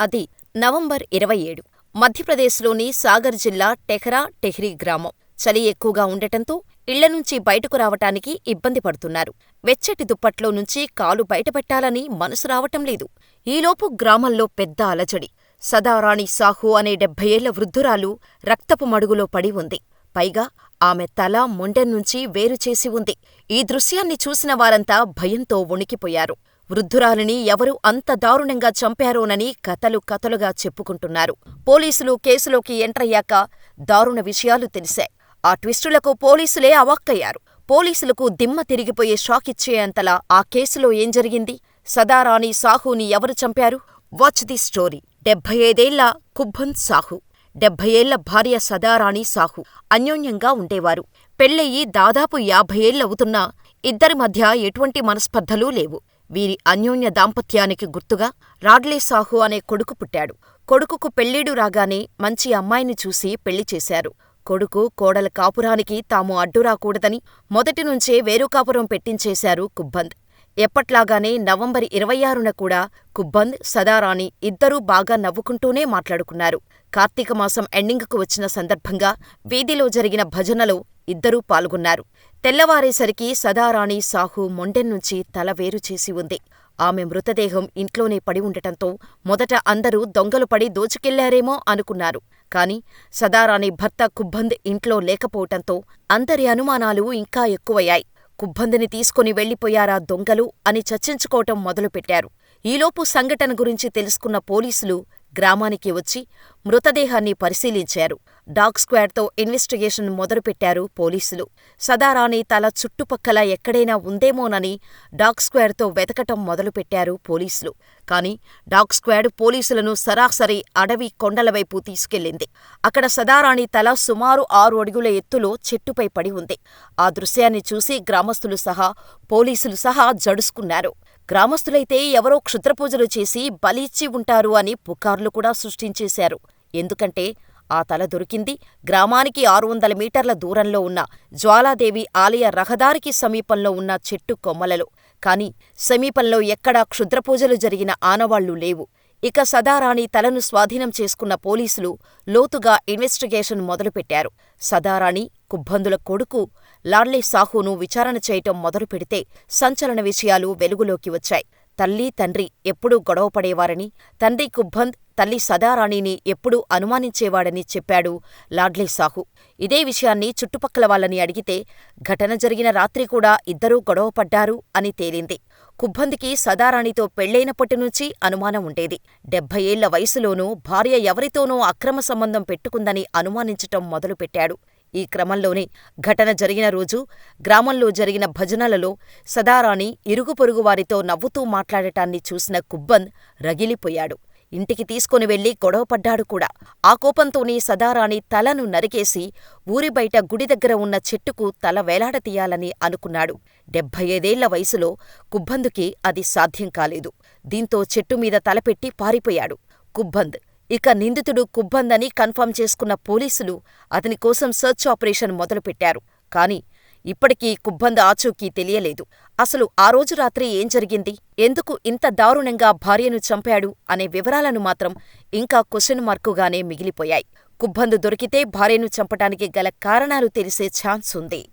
అది నవంబర్ ఇరవై ఏడు. మధ్యప్రదేశ్లోని సాగర్ జిల్లా టెహ్రా టెహ్రీ గ్రామం. చలి ఎక్కువగా ఉండటంతో ఇళ్ళ నుంచి బయటకు రావటానికి ఇబ్బంది పడుతున్నారు. వెచ్చటి దుప్పట్లో నుంచి కాలు బయటపెట్టాలని మనసు రావటం లేదు. ఈలోపు గ్రామంలో పెద్ద అలజడి. సదారాణి సాహు అనే డెబ్బయ్యేళ్ళ వృద్ధురాలు రక్తపు మడుగులో పడి ఉంది. పైగా ఆమె తల మొండెన్నుంచి వేరుచేసి ఉంది. ఈ దృశ్యాన్ని చూసిన వారంతా భయంతో వణికిపోయారు. వృద్ధురాలిని ఎవరు అంత దారుణంగా చంపారోనని కథలు కథలుగా చెప్పుకుంటున్నారు. పోలీసులు కేసులోకి ఎంట్రయ్యాక దారుణ విషయాలు తెలిశాయి. ఆ ట్విస్టులకు పోలీసులే అవాక్కయ్యారు. పోలీసులకు దిమ్మ తిరిగిపోయే షాకిచ్చేంతలా ఆ కేసులో ఏం జరిగింది? సదారాణి సాహుని ఎవరు చంపారు? Watch the story. డెబ్బై ఐదేళ్ళ కుబ్బన్ సాహు, డెబ్బై ఏళ్ళ భార్య సదారాణి సాహు అన్యోన్యంగా ఉండేవారు. పెళ్ళయి దాదాపు యాభై ఏళ్ళవుతున్నా ఇద్దరి మధ్య ఎటువంటి మనస్పర్ధలూ లేవు. వీరి అన్యోన్య దాంపత్యానికి గుర్తుగా రాడ్లే సాహు అనే కొడుకు పుట్టాడు. కొడుకుకు పెళ్ళీడు రాగానే మంచి అమ్మాయిని చూసి పెళ్ళి చేశారు. కొడుకు కోడల కాపురానికి తాము అడ్డురాకూడదని మొదటినుంచే వేరు కాపురం పెట్టించేశారు కుబ్బంద్. ఎప్పట్లాగానే నవంబర్ ఇరవై ఆరున కూడా కుబ్బంద్, సదారాణి ఇద్దరూ బాగా నవ్వుకుంటూనే మాట్లాడుకున్నారు. కార్తీకమాసం ఎండింగుకు వచ్చిన సందర్భంగా వీధిలో జరిగిన భజనలో ఇద్దరూ పాల్గొన్నారు. తెల్లవారేసరికి సదారాణి సాహు మొండెన్నుంచి తల వేరుచేసి ఉంది. ఆమె మృతదేహం ఇంట్లోనే పడి ఉండటంతో మొదట అందరూ దొంగలు పడి దోచుకెళ్ళారేమో అనుకున్నారు. కాని సదారాణి భర్త కుబ్బంద్ ఇంట్లో లేకపోవటంతో అందరి అనుమానాలు ఇంకా ఎక్కువయ్యాయి. కుబ్బందిని తీసుకుని వెళ్ళిపోయారా దొంగలు అని చర్చించుకోవటం మొదలుపెట్టారు. ఈలోపు సంఘటన గురించి తెలుసుకున్న పోలీసులు గ్రామానికి వచ్చి మృతదేహాన్ని పరిశీలించారు. డాగ్ స్క్వాడ్తో ఇన్వెస్టిగేషన్ మొదలుపెట్టారు పోలీసులు. సదారాణి తల చుట్టుపక్కల ఎక్కడైనా ఉందేమోనని డాగ్ స్క్వాడ్తో వెతకటం మొదలుపెట్టారు పోలీసులు. కాని డాగ్ స్క్వాడ్ పోలీసులను సరాసరి అడవి కొండలవైపు తీసుకెళ్ళింది అక్కడ సదారాణి తల సుమారు ఆరు అడుగుల ఎత్తులో చెట్టుపై పడి ఉంది. ఆ దృశ్యాన్ని చూసి గ్రామస్తులు సహా, పోలీసులు సహా జడుసుకున్నారు. గ్రామస్తులైతే ఎవరో క్షుద్రపూజలు చేసి బలి ఇచ్చి ఉంటారు అని పుకార్లు కూడా సృష్టించేశారు. ఎందుకంటే ఆ తల దొరికింది గ్రామానికి ఆరు వందల మీటర్ల దూరంలో ఉన్న జ్వాలాదేవి ఆలయ రహదారికి సమీపంలో ఉన్న చెట్టు కొమ్మలలో. కాని సమీపంలో ఎక్కడా క్షుద్రపూజలు జరిగిన ఆనవాళ్ళు లేవు. ఇక సదారాణి తలను స్వాధీనం చేసుకున్న పోలీసులు లోతుగా ఇన్వెస్టిగేషన్ మొదలుపెట్టారు. సదారాణి, కుబ్బందుల కొడుకు లాడ్లే సాహును విచారణ చేయటం మొదలుపెడితే సంచలన విషయాలు వెలుగులోకి వచ్చాయి. తల్లీ తండ్రి ఎప్పుడూ గొడవపడేవారని, తండ్రి కుబ్బంద్ తల్లి సదారాణిని ఎప్పుడూ అనుమానించేవాడని చెప్పాడు లాడ్లే సాహు. ఇదే విషయాన్ని చుట్టుపక్కల వాళ్ళని అడిగితే ఘటన జరిగిన రాత్రి కూడా ఇద్దరూ గొడవపడ్డారు అని తేలింది. కుబ్బంద్కి సదారాణితో పెళ్ళైనప్పటినుంచీ అనుమానం ఉండేది. డెబ్బై ఏళ్ళ వయసులోనూ భార్య ఎవరితోనో అక్రమ సంబంధం పెట్టుకుందని అనుమానించటం మొదలుపెట్టాడు. ఈ క్రమంలోనే ఘటన జరిగిన రోజు గ్రామంలో జరిగిన భజనలలో సదారాణి ఇరుగుపొరుగువారితో నవ్వుతూ మాట్లాడటాన్ని చూసిన కుబ్బంద్ రగిలిపోయాడు. ఇంటికి తీసుకుని వెళ్ళి గొడవపడ్డాడు కూడా. ఆ కోపంతోనే సదారాణి తలను నరికేసి ఊరి బయట గుడి దగ్గర ఉన్న చెట్టుకు తల వేలాడతీయాలని అనుకున్నాడు. డెబ్భై ఐదేళ్ళ వయసులో కుబ్బందుకి అది సాధ్యం కాలేదు. దీంతో చెట్టుమీద తలపెట్టి పారిపోయాడు. కుబ్బంద్ ఇక నిందితుడు కుబ్బందని కన్ఫర్మ్ చేసుకున్న పోలీసులు అతని కోసం సెర్చ్ ఆపరేషన్ మొదలుపెట్టారు. కాని ఇప్పటికీ కుబ్బంద ఆచూకీ తెలియలేదు. అసలు ఆ రోజు రాత్రి ఏం జరిగింది? ఎందుకు ఇంత దారుణంగా భార్యను చంపాడు అనే వివరాలను మాత్రం ఇంకా క్వశ్చన్ మార్కుగానే మిగిలిపోయాయి. కుబ్బందు దొరికితే భార్యను చంపటానికి గల కారణాలు తెలిసే ఛాన్స్ ఉంది.